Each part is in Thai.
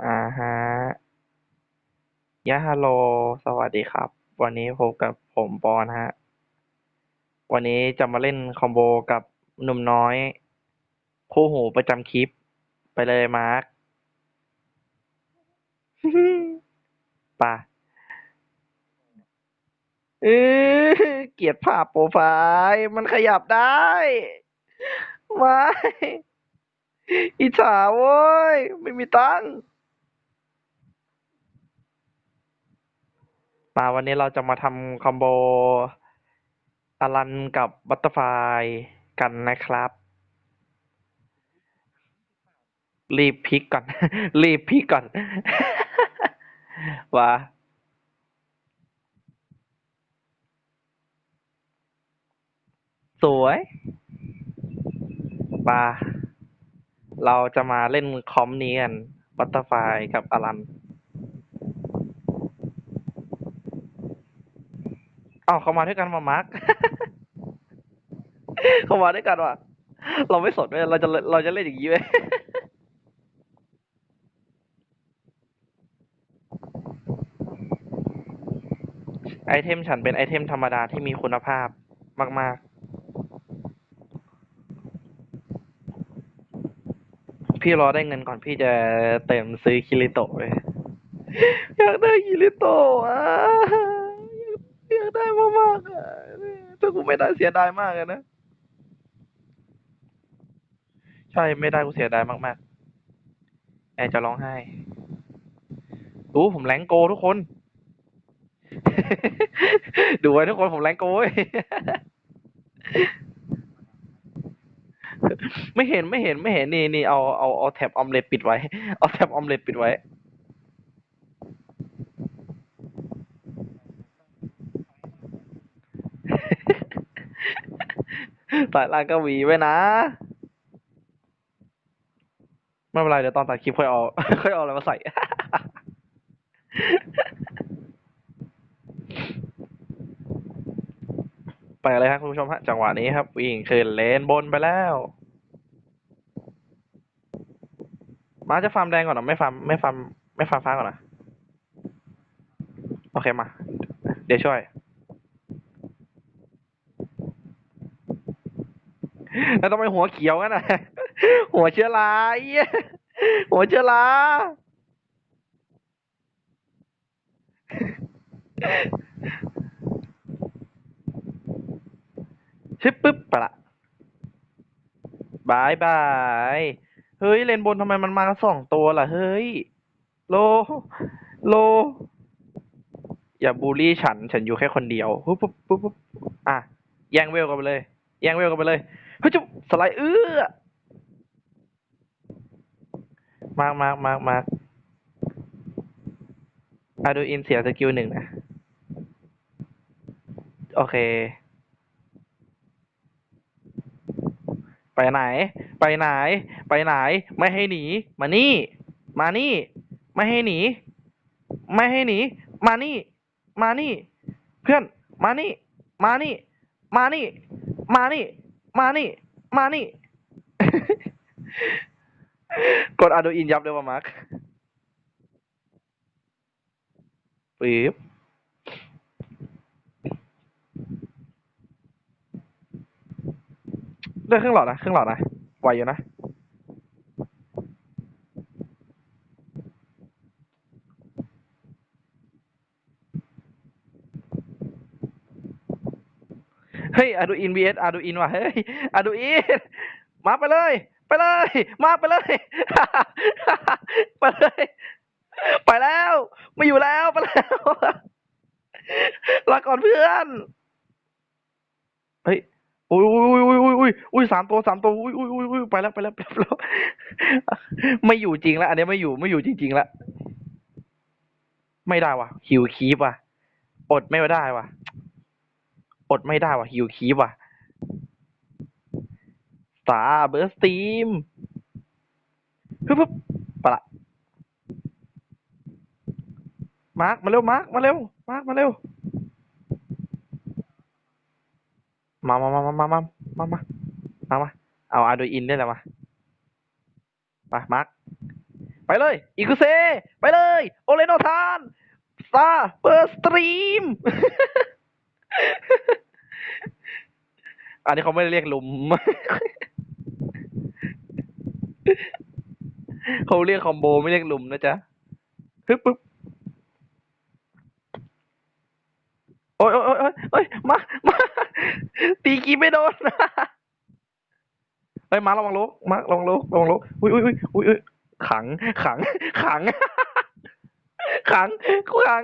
อ่าฮะ ยะฮัลโหล สวัสดีครับ วันนี้พบกับผมปอนฮะ วันนี้จะมาเล่นคอมโบกับหนุ่มน้อย คู่หูประจำคลิป ไปเลยมาร์คป่ะเออเกียดภาพโปรไฟล์มันขยับได้ ไม่ อิจฉาโว้ย ไม่มีตังค์ มาวันนี้เราจะมาทำคอมโบอลันกับบัตเตอร์ไฟกันนะครับ รีบพลิกก่อน รีบพลิกก่อนว่าสวยปาเราจะมาเล่นคอมนี้กันบัตเตอร์ไฟกับอลัน อ้าวเขามาด้วยกันมามาร์คเขามาด้วยกันว่ะ เราไม่สนเลยเราจะเราจะเล่นอย่างนี้ไหมไอเทมฉันเป็นไอเทมธรรมดาที่มีคุณภาพมาก ๆ พี่รอได้เงินก่อนพี่จะเติมซื้อคิริโตะเลยอยากได้คิริโตะอะอยากได้มากๆอะถ้า กูไม่ได้เสียดายมากเลยนะ ใช่ไม่ได้กูเสียดายมากๆแอจะร้องไห้ดูผมแรงโกทุกคน ดูไว้ทุกคนผมแรงโกยไม่เห็นไม่เห็นไม่เห็นนี่นี่เอาเอาเอาแท็บออมเล็ตปิดไว้ เอาแท็บออมเล็ตปิดไว้ สายล่างก็หวีไว้นะ ไม่เป็นไรเดี๋ยวตอนตัดคลิปค่อยเอาค่อยเอาอะไรมาใส่ ไปเลยครับคุณผู้ชมฮะ จังหวะนี้ครับ วิ่งขึ้นเลนบนไปแล้ว มาจะฟาร์มแดงก่อนหรอไม่ฟาร์มไม่ฟาร์มไม่ฟาร์มฟ้าก่อนนะ โอเคมา เดี๋ยวช่วย แล้วต้องไปหัวเขียวกันนะหัวเชื้อราไอ้เหี้ยหัวเชื้อราชิปปึ๊บไปละบายบาย เฮ้ย เลนบนทำไมมันมาสองตัวล่ะ เฮ้ย โล โล อย่าบูลลี่ฉัน ฉันอยู่แค่คนเดียว ปุ๊บปุ๊บปุ๊บปุ๊บอะ แย่งเวลกันไปเลย แย่งเวลกันไปเลย เฮ้ยจุ๊บสไลด์เอื้อมากมากมากมากอะดูอินเสียสกิลหนึ่งนะ โอเค ไปไหน ไปไหน ไปไหน ไม่ให้หนี มานี่ มานี่ ไม่ให้หนี ไม่ให้หนี มานี่ มานี่ เพื่อน มานี่ มานี่ มานี่ มานี่ มานี่ มานี่ กดอาดูอินยับเลยว่ามาร์คปี๊บได้ครึ่งหลอดนะครึ่งหลอดนะไหวอยู่นะ เฮ้ยอาดูอิน vs อาดูอินว่ะเฮ้ยอาดูอินมาไปเลย ไปเลย มาไปเลย ไปเลย ไปแล้วไม่อยู่แล้วไปแล้วลาก่อนเพื่อนเฮ้ยอุ้ยอุ้ยอุ้ยอุ้ยอุ้ยอุ้ยสามตัวสามตัวอุ้ยอุ้ยอุ้ยอุ้ยไปแล้วไปแล้วไปแล้วไม่อยู่จริงแล้วอันนี้ไม่อยู่ไม่อยู่จริง ๆ แล้ว ไม่ได้ว่ะหิวคีบว่ะอดไม่ได้ว่ะ อดไม่ได้ว่ะหิวคีบว่ะสาเบอร์สตีมปึ๊บปึ๊บไปละมาร์กมาเร็วมาร์กมาเร็วมาร์กมาเร็วมามามามามามามามามามาเอาอาดูอินได้แล้วมาไปมาร์กไปเลยอีกุเซ ไปเลย โอเลโนทานซาเปอร์สตรีม อันนี้เขาไม่ได้เรียกลุม เขาเรียกคอมโบไม่เรียกลุมนะจ๊ะฮึบปึ๊บโอ้ยโอ้ยโอ้ยโอ้ยมา มา ตีกีไม่โดนเฮ้ยมาระวังลุกมาระวังลุกระวังลุกอุ้ยอุ้ยอุ้ยอุ้ยอุ้ยขัง ขัง ขัง ขังขัง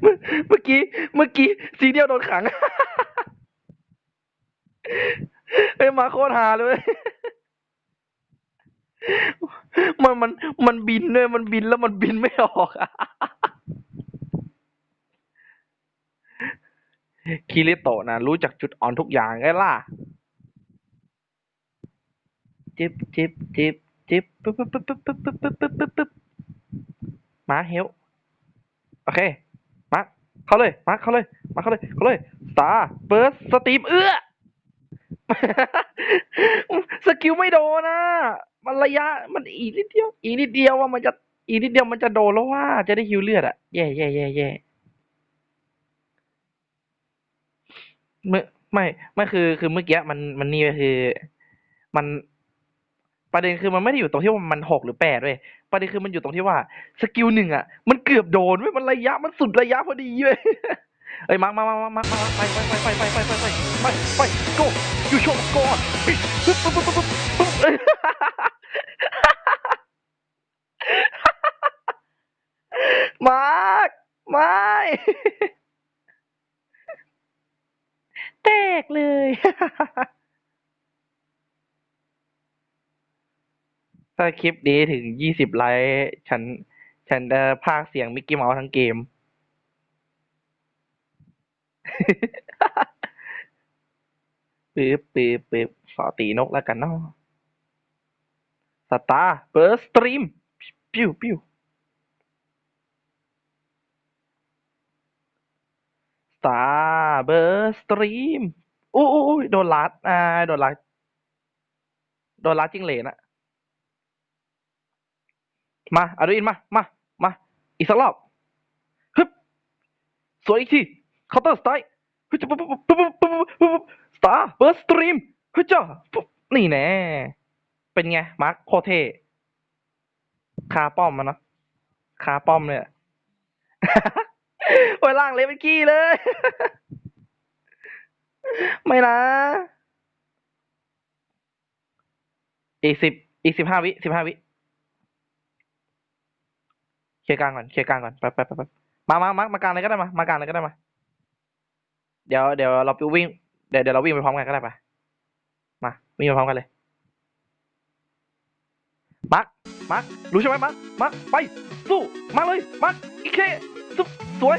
เมื่อเมื่อกี้ เมื่อกี้สีเดียวโดนขังเฮ้ยมาโคตรหาเลย มันมันมันบินด้วยมันบินแล้วมันบินไม่ออกคิริโตะนะรู้จักจุดอ่อนทุกอย่างไงล่ะจิบจิบจิบจิบปึ๊บปึ๊บปึ๊บปึ๊บปึ๊บปึ๊บปึ๊บปึ๊บมาเฮลโอเค เข้าเลย มาเข้าเลย มาเข้าเลย เข้าเลยสตาเบิร์สสตีมเอื้อ สกิลไม่โดนนะ มันระยะ มันอีนิดเดียว อีนิดเดียวว่ามันจะ อีนิดเดียวมันจะโดนแล้วว่า จะได้ฮิวเลือดอะแย่แย่แย่แย่ไม่ไม่ไม่คือคือเมื่อกี้มันมันนี่คือ มันประเด็นคือมันไม่ได้อยู่ตรงที่ว่ามันหกหรือแปดเว้ย ประเด็นคือมันอยู่ตรงที่ว่าสกิลหนึ่งอะมันเกือบโดนเว้ยมันระยะมันสุดระยะพอดีเว้ยเอ้ยมามามามามามาไปไปไปไปไปไปไปไปไปไป go you show go on ปึ๊บปึ๊บปึ๊บปึ๊บปึ๊บปึ๊บมาร์คไม่แตกเลย ถ้าคลิปนี้ถึงยี่สิบไลค์ ฉัน ฉันจะพากย์เสียงมิกกี้เมาส์ทั้งเกมปึ๊บปึ๊บปึ๊บขอตีนกแล้วกันเนาะสตาร์เบิร์สตรีม ปิ้วปิ้วสตาร์เบิร์สตรีมอู้อู้อู้โดนลัดอ่าโดนลัดโดนลัดจิ้งเหลนอะ มาอาดูอินมา มา มา อีกสักรอบฮึบสวยอีกทีเคาน์เตอร์สไตล์ฮึบปุ๊บปุ๊บปุ๊บปุ๊บปุ๊บปุ๊บสตาร์เบิร์สตรีมฮึจ้านี่แน่ เป็นไง มาร์คโคเทคาป้อมมันเนาะคาป้อมเนี่ยโอ้ยล่างเลยเมื่อกี้เลย ไม่นะ อีกสิบอีกสิบห้าวิสิบห้าวิ ลียร์กลางก่อนเคลียร์กลางก่อนไปไปไปไปมามามามากลางเลยก็ได้มามากลางเลยก็ได้มา เดี๋ยวเดี๋ยวเราไปวิ่งเดี๋ยวเดี๋ยวเราวิ่งไปพร้อมกันก็ได้ปะมาวิ่งไปพร้อมกันเลยมาร์คมาร์ครู้ใช่ไหมมาร์คมาร์คไปสู้มาเลยมาร์คอีกเคสุสวย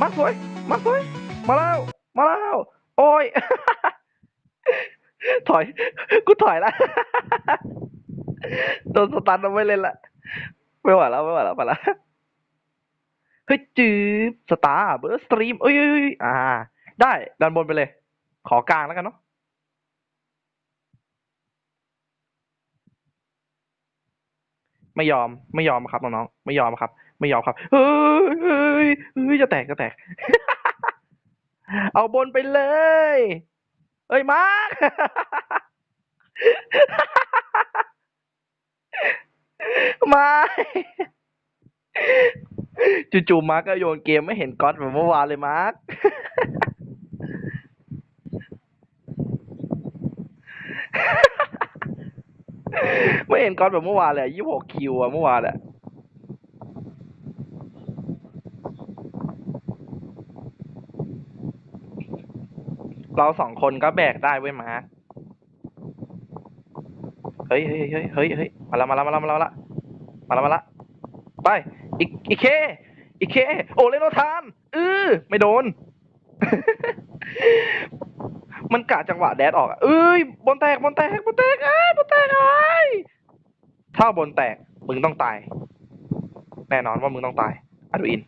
มาร์คสวยมาร์คสวย มาแล้วมาแล้วโอ้ยถอยกูถอยละโดนสตันเอาไม่เล่นละไม่ไหวแล้วไม่ไหวแล้วไปละ ฮ้ยจืบสตาร์เบอร์สตรีมเอ้ยเอ้ยอ่า ได้ดันบนไปเลย ขอกลางแล้วกันเนาะไม่ยอมไม่ยอมครับน้องๆไม่ยอมครับ ไม่ยอมครับ เฮ้ยเฮ้ยเฮ้ยจะแตกจะแตก เอาบนไปเลย เอ้ยมาร์คไม่ จู่ๆมาร์คก็โยนเกมไม่เห็นก๊อตแบบเมื่อวานเลยมาร์คไม่เห็นก๊อตแบบเมื่อวานเลยยี่หกคิวอะเมื่อวานอะเราสองคนก็แบกได้เว้ยมาร์คเฮ้ยเฮ้ยเฮ้ยเฮ้ยเฮ้ยมาละมาละมาละมาละมาละมาละมาละไป อีกอีเค อีเค โอเลโนทานเออไม่โดน มันกะจังหวะแดดออกอะเอ้ยบนแตกบนแตกบนแตกอ้ยบนแตกเอ้ยถ้าบนแตกมึงต้องตาย แน่นอนว่ามึงต้องตายอาดูอิน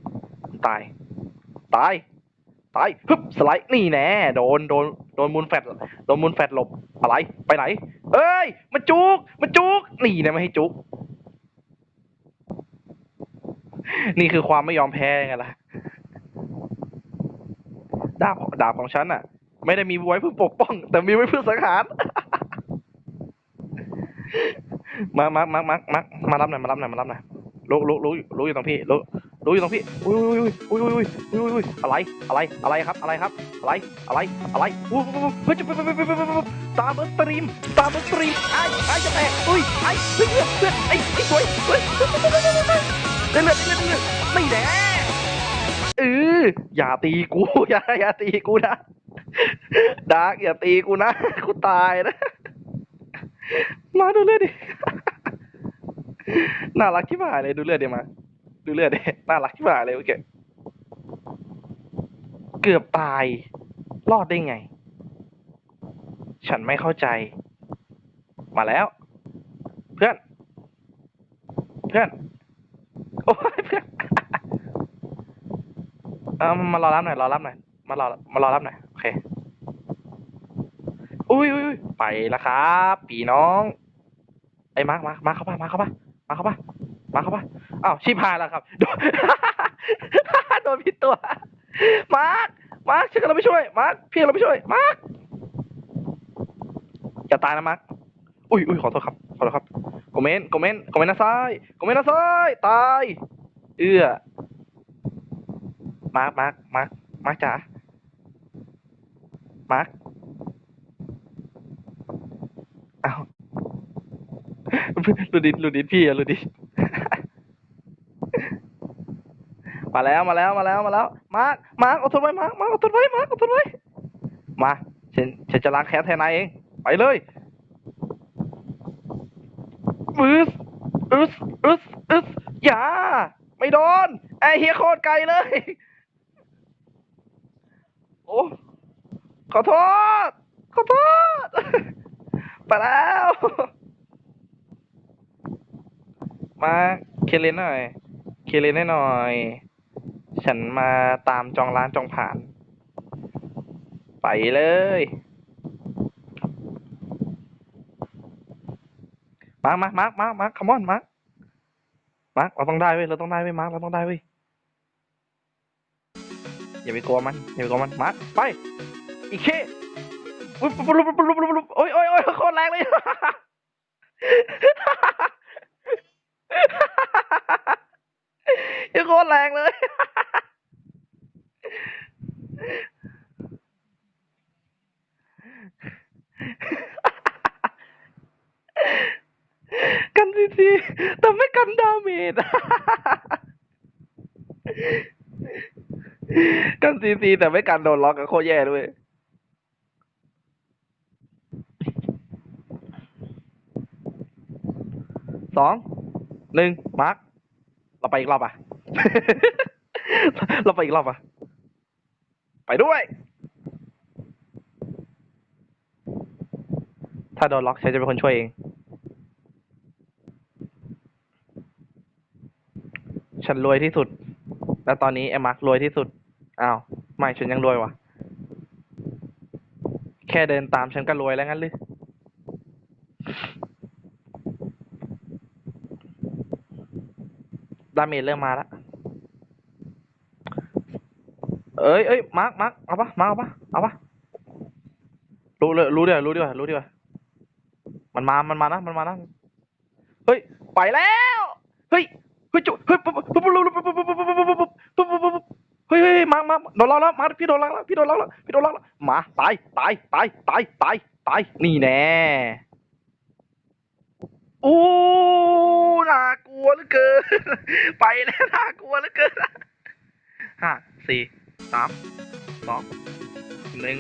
ตาย ตาย ตายฮึบสไลด์นี่แน่โดนโดนโดนมูลแฟดโดนมูลแฟดหลบอะไรไปไหน เอ้ย มันจุกมันจุกนี่นะไม่ให้จุก นี่คือความไม่ยอมแพ้ไงล่ะ ดาบดาบของฉันอะ ไม่ได้มีไว้เพื่อปกป้อง แต่มีไว้เพื่อสังหาร มามามามามามารับหน่อยมารับหน่อยมารับหน่อยรู้รู้รู้รู้อยู่ตรงพี่รู้รู้อยู่ตรงพี่อุ้ยอุ้ยอุ้ยอุ้ยอุ้ยอุ้ยอุ้ยอุ้ยอะไรอะไรอะไรครับอะไรครับ อะไรอะไรอะไรอุ้ยอุ้ยเฮ้ยจะไปไปไปไปไปตาเบิร์สตรีมตาเบิร์สตรีมไอ้ไอ้จะแตกอุ้ยไอ้เพื่อนเพื่อนไอ้ไอ้สวย เลือดเลือดเลือดเลือดไม่แน่เอออย่าตีกู อย่าอย่าตีกูนะดาร์กอย่าตีกูนะกูตายนะ มาดูเลือดดิน่ารักที่บ่ายเลยดูเลือดดิมา ดูเลือดดิน่ารักที่บ่ายเลยโอเคเกือบตาย รอดได้ไง ฉันไม่เข้าใจ มาแล้ว เพื่อน เพื่อน โอ้ยเพื่อนเอามารอรับหน่อยรอรับหน่อยมารอมารอรับหน่อยโอเคอุ้ยอุ้ยไปแล้วครับปีน้องไอ้มาร์คมามาเข้ามามาเข้ามามาเข้ามามาเข้ามาอ้าวชิพายแล้วครับโดนโดนผิดตัวมาร์คมาร์คฉันกำลังไปช่วยมาร์คพี่กำลังไปช่วยมาร์คอย่าตายนะมาร์คอุ้ยอุ้ยขอโทษครับขอโทษครับ มเมนต์คอมเมนต์คอมเมนต์นะซ้ายคอมเมนต์นะซ้ายตายเอื้อมาร์คมาร์คมาร์คมาร์คจ๋ามาร์คอ้าวลูดินลูดินพี่อะลูดินมาแล้วมาแล้วมาแล้วมาแล้ว มาร์คมาร์คอดทนไว้มาร์คมาร์คอดทนไว้มาร์คอดทนไว้มาฉันฉันจะล้างแค้นแทนนายเอง ไปเลย อึสอึสอึสอึสอย่า ไม่โดน ไอเฮียโคตรไกลเลย โอ้ ขอโทษ ขอโทษ ไปแล้ว มาเคเลนหน่อย เคเลนให้หน่อย ฉันมาตามจองร้านจองผ่าน ไปเลย มาร์กมาร์กมาร์กมาร์กมาร์กคัมมอนมาร์กมาร์กเราต้องได้เว้ยเราต้องได้เว้ยมาร์กเราต้องได้เว้ยอย่าไปกลัวมันอย่าไปกลัวมันมาร์กไปอีเคอุ๊ยปุ๊บปุ๊บปุ๊บปุ๊บปุ๊บปุ๊บโอ้ยโอ้ยโอ้ยโคตรแรงเลยยังโคตรแรงเลย กันซีซีแต่ไม่กันดาเมจ กัน ซีซีแต่ไม่กันโดนล็อกก็โคตรแย่ด้วย สอง หนึ่ง มาร์คเราไปอีกรอบอะ เราไปอีกรอบอะ ไปด้วย ถ้าโดนล็อกฉันจะเป็นคนช่วยเอง ฉันรวยที่สุด แล้วตอนนี้ไอ้มาร์ครวยที่สุด อ้าว ไม่ฉันยังรวยวะแค่เดินตามฉันก็รวยแล้วงั้นหรือดาเมจเริ่มมาแล้วเอ้ยเอ้ยมาร์คมาร์คเอาปะมาร์คเอาปะเอาปะรู้เลยรู้ดีกว่ารู้ดีกว่ารู้ดีกว่ามันมา มันมานะ มันมานะ เฮ้ย ไปแล้ว เฮ้ย เฮ้ยจุเฮ้ยปุ๊บปุ๊บปุ๊บปุ๊บปุ๊บปุ๊บปุ๊บปุ๊บปุ๊บปุ๊บปุ๊บปุ๊บปุ๊บปุ๊บเฮ้ยเฮ้ยมามาโดนล็อกแล้วมาพี่โดนล็อกแล้วพี่โดนล็อกแล้วพี่โดนล็อกแล้วมาตายตายตายตายตายตายนี่แน่โอ้น่ากลัวเหลือเกิน ไปแล้วน่ากลัวเหลือเกินห้าสี่สามสองหนึ่ง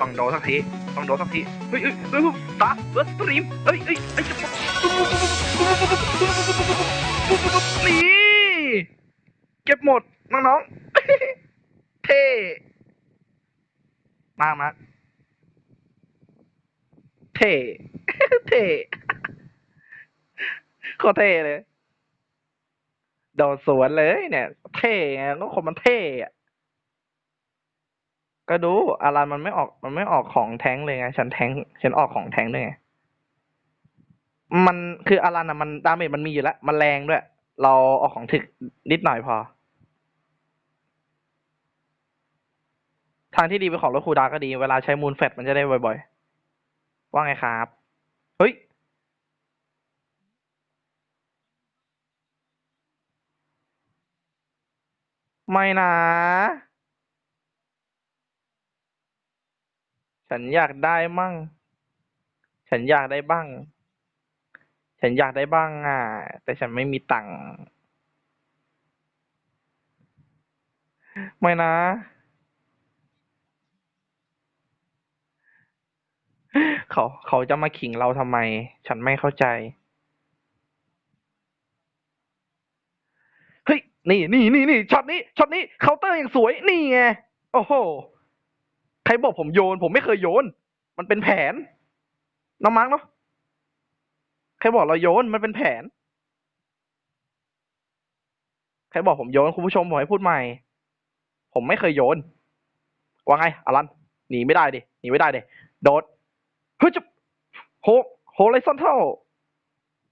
ต้องโดนสักทีต้องโดนสักทีเฮ้ยเฮ้ยเฮ้ยตาเบิร์สตรีมเฮ้ยเฮ้ยไอ้จะนี่ เก็บหมด น้องๆ เท่มากมากเท่เท่โคเท่เลย โดนสวนเลยเนี่ย เท่ไงก็คนมันเท่อะก็ดูอารันมันไม่ออก มันไม่ออกของแท้งเลยไง ฉันแท้ง ฉันออกของแท้งด้วยไง มันคืออารันอะมันดาเมจมันมีอยู่แล้ว มันแรงด้วย เราเอาของถึกนิดหน่อยพอ ทางที่ดีเป็นของรถคูดาก็ดี เวลาใช้มูลแฟตมันจะได้บ่อยๆ ว่าไงครับ เฮ้ย ไม่นะ ฉันอยากได้มั่ง ฉันอยากได้บ้าง ฉันอยากได้บ้างอะ แต่ฉันไม่มีตังค์ไม่นะ เขาเขาจะมาขิงเราทำไม ฉันไม่เข้าใจ เฮ้ย นี่นี่นี่นี่ช็อตนี้ช็อตนี้เคาน์เตอร์อย่างสวย นี่ไง โอ้โห ใครบอกผมโยน ผมไม่เคยโยน มันเป็นแผนน้องมาร์กเนาะ ใครบอกเราโยนมันเป็นแผน ใครบอกผมโยนคุณผู้ชมผมให้พูดใหม่ ผมไม่เคยโยน ว่าไงอารันหนีไม่ได้ดิหนีไม่ได้ดิโดดเฮ้ยจับโฮโฮไรซอนเท่า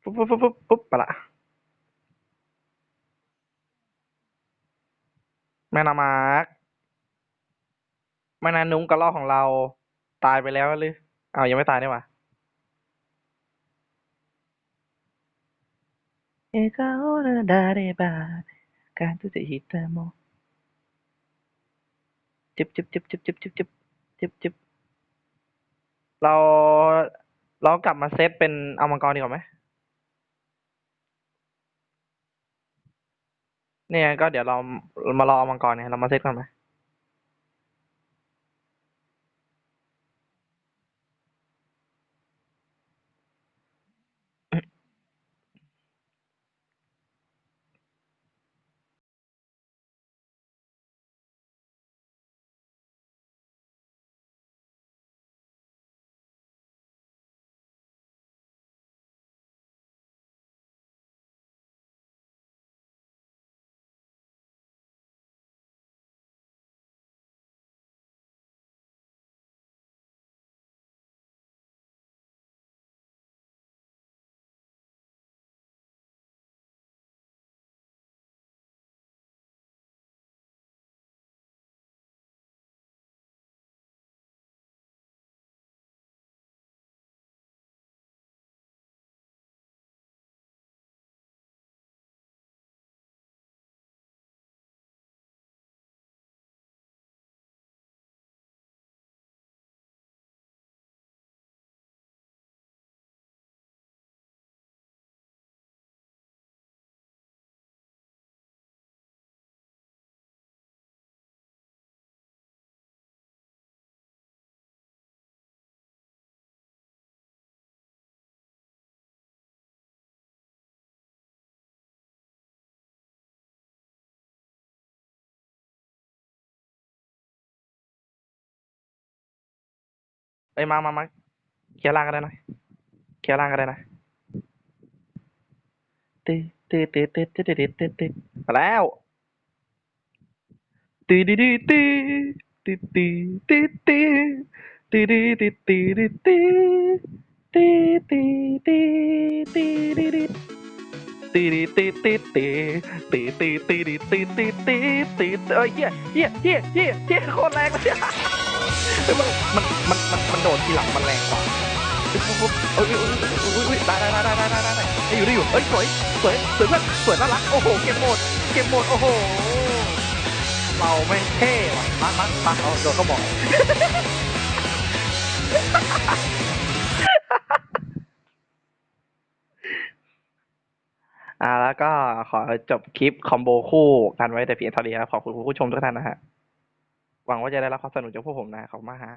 ปุ๊บปุ๊บปุ๊บปุ๊บไปละแม่นามาร์กแม่นานุ่งกระลอกของเราตายไปแล้วหรืออายังไม่ตายนี่หว่า 笑顔になればการที่จะหิตามองจิบจิบจิบจิบจิบจิบจิบจิบจิบเราเรากลับมาเซตเป็นเอามังกรดีกว่าไหมเนี่ยก็เดี๋ยวเรามารอเอามังกรเนี่ยเรามาเซตกันไหม ไอ้มามามาเคลียร์ล่างกันได้นะเคลียร์ล่างก็ได้นะตืดตืดตืดตืดตืดตืดตืดตืดมาแล้วตืดตืดตืดตืดตืดตืดตืดตืดตืดตืดตืดตืดตืดตืดตืดตืดตืดตีดีตีตีตีตีตีตีดีตีตีตีตีเอ้ยเยี่ยเยี่ยเยี่ยเยี่ยโคตรแรงเลยมัน มันมันมันโดดทีหลังมันแรงกว่าปุ๊บปุ๊บปุ๊บเอ้ยเอ้ยเอ้ยเอ้ยอ้ยได้ได้ได้ได้ได้ได้ได้ได้อยู่ได้อยู่เอ้ยสวยสวยสวยเพื่อนสวยน่ารักโอ้โหเก็บหมดเก็บหมดโอ้โหเราไม่เท่ว่ะมามามาเอาโดดเข้าบอกอ่าแล้วก็ขอจบคลิปคอมโบคู่กันไว้แต่เพียงเท่านี้ครับขอบคุณคุณผู้ชมทุกท่านนะฮะหวังว่าจะได้รับความสนุกจากพวกผมนะขอบคุณมากฮะ